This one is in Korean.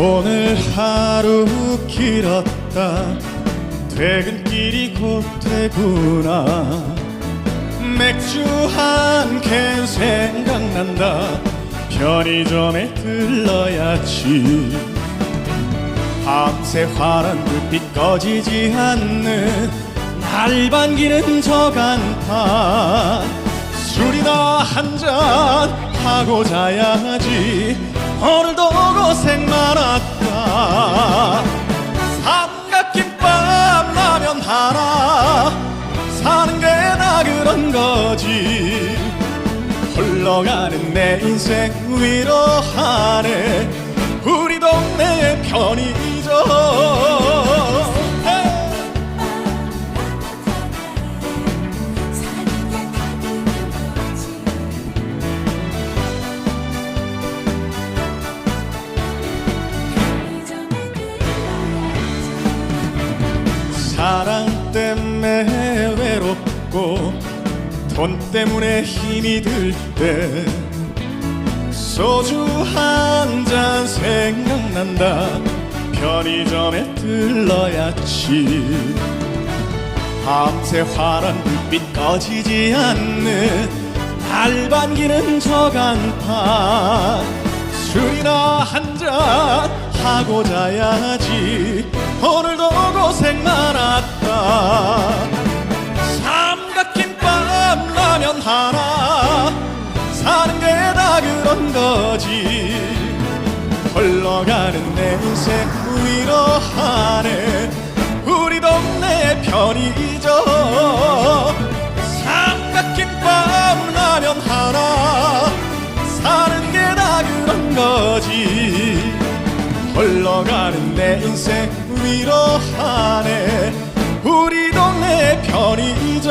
오늘 하루 길었다. 퇴근길이 곧 되구나. 맥주 한 캔 생각난다. 편의점에 들러야지. 밤새 환한 불빛 꺼지지 않는 날 반기는 저 간판 술이나 한 잔 하고 자야지 오늘도 고생 많았다. 삼각김밥 라면 하나 사는 게 다 그런 거지. 흘러가는 내 인생 위로하네 외롭고 돈 때문에 힘이 들 때 소주 한 잔 생각난다. 편의점에 들러야지. 밤새 환한 불빛 꺼지지 않는 날 반기는 저 간판 술이나 한 잔 하고 자야지. 오늘도 고생 많았 인생 위로하네. 우리 동네 편의점 삼각김밥 라면 하나. 사는 게 다 그런 거지. 흘러가는 내 인생 위로하네. 우리 동네 편의점